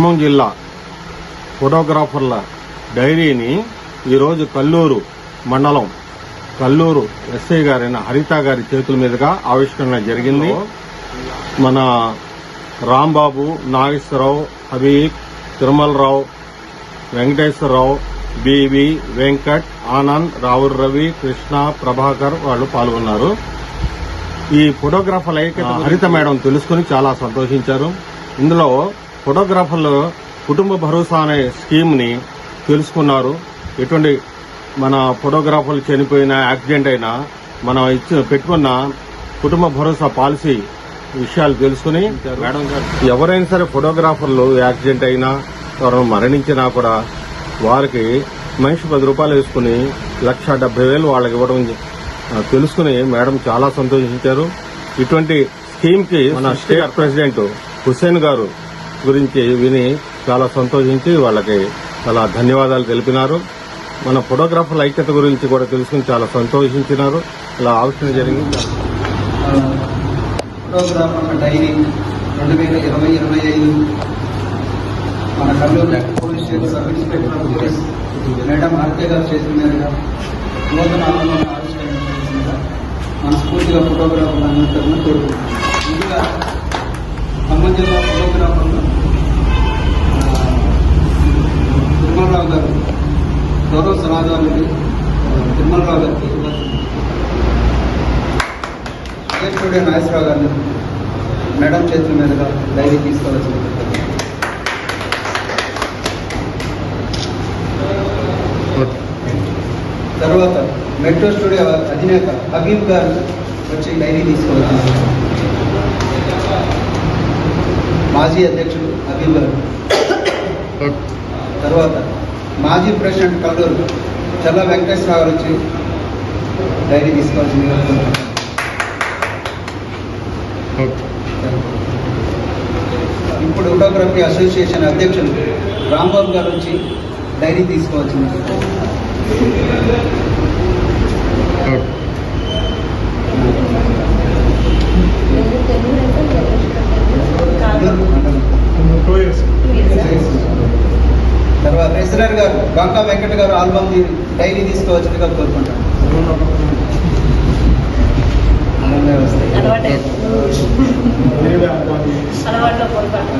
ఖమ్మం జిల్లా ఫోటోగ్రాఫర్ల డైరీని ఈరోజు కల్లూరు మండలం కల్లూరు ఎస్ఐ గారైన హరిత గారి చేతుల మీదుగా ఆవిష్కరణ జరిగింది. మన రాంబాబు నాగేశ్వరరావు హబీబ్ తిరుమలరావు వెంకటేశ్వరరావు బివి వెంకట్ ఆనంద్ రావుల్ రవి కృష్ణ ప్రభాకర్ వాళ్ళు పాల్గొన్నారు. ఈ ఫోటోగ్రాఫర్ల హరిత మేడం తెలుసుకుని చాలా సంతోషించారు. ఇందులో ఫోటోగ్రాఫర్లు కుటుంబ భరోసా అనే స్కీమ్ని తెలుసుకున్నారు. ఎటువంటి మన ఫోటోగ్రాఫర్లు చనిపోయినా యాక్సిడెంట్ అయినా మనం ఇచ్చి పెట్టుకున్న కుటుంబ భరోసా పాలసీ విషయాలు తెలుసుకుని ఎవరైనా సరే ఫోటోగ్రాఫర్లు యాక్సిడెంట్ అయినా ఎవరు మరణించినా కూడా వారికి మనిషి పది రూపాయలు వేసుకుని లక్ష డెబ్బై వేలు వాళ్ళకి ఇవ్వడం తెలుసుకుని మేడం చాలా సంతోషించారు. ఇటువంటి స్కీమ్కి మన స్టేట్ ప్రెసిడెంట్ హుస్సేన్ గారు గురించి విని చాలా సంతోషించి వాళ్ళకి చాలా ధన్యవాదాలు తెలిపినారు. మన ఫోటోగ్రాఫర్ల ఐక్యత గురించి కూడా తెలుసుకుని చాలా సంతోషించినారు. ఇలా ఆవిష్కరణ జరిగింది. ఫోటోగ్రాఫర్ డైరీ రెండు వేల ఇరవై ఇరవై ఐదు మన police station sub inspector of police madam గారు చేసిన నూతన ఆందోళన ఆవిష్కరణ చేసిందిగా మనస్ఫూర్తిగా ఫోటోగ్రాఫర్లు కోరుకుంటున్నాం. ముందుగా ఖమ్మం జిల్లా ఫోటోగ్రాఫర్లు ఆ, తిరుమలరావు గారు గౌరవ సలహాదారులు తిరుమలరావు గారికి ఏ నాగేశ్వరరావు గారిని మేడం చేతుల మీదుగా డైరీ తీసుకోవాల్సి తర్వాత మెట్రో స్టూడియో అధినేత హబీబ్ గారు వచ్చి డైరీ తీసుకోవాల్సింది మాజీ అధ్యక్షుడు హబీబ్ గారు. తర్వాత మాజీ ప్రెసిడెంట్ కల్లూరు చల్ల వెంకటేశ్వరరావు గారు వచ్చి డైరీ తీసుకోవాల్సింది ఇప్పుడు ఫోటోగ్రఫీ అసోసియేషన్ అధ్యక్షులు రాంబాబు గారు వచ్చి డైరీ తీసుకోవాల్సింది ప్రెసిడెంట్ గారు బంకా వెంకట గారు ఆల్బమ్ డైరీ తీసుకోవాల్సిందిగా కోరుకుంటాను వస్తాయి. అలవాటు పొరపాటు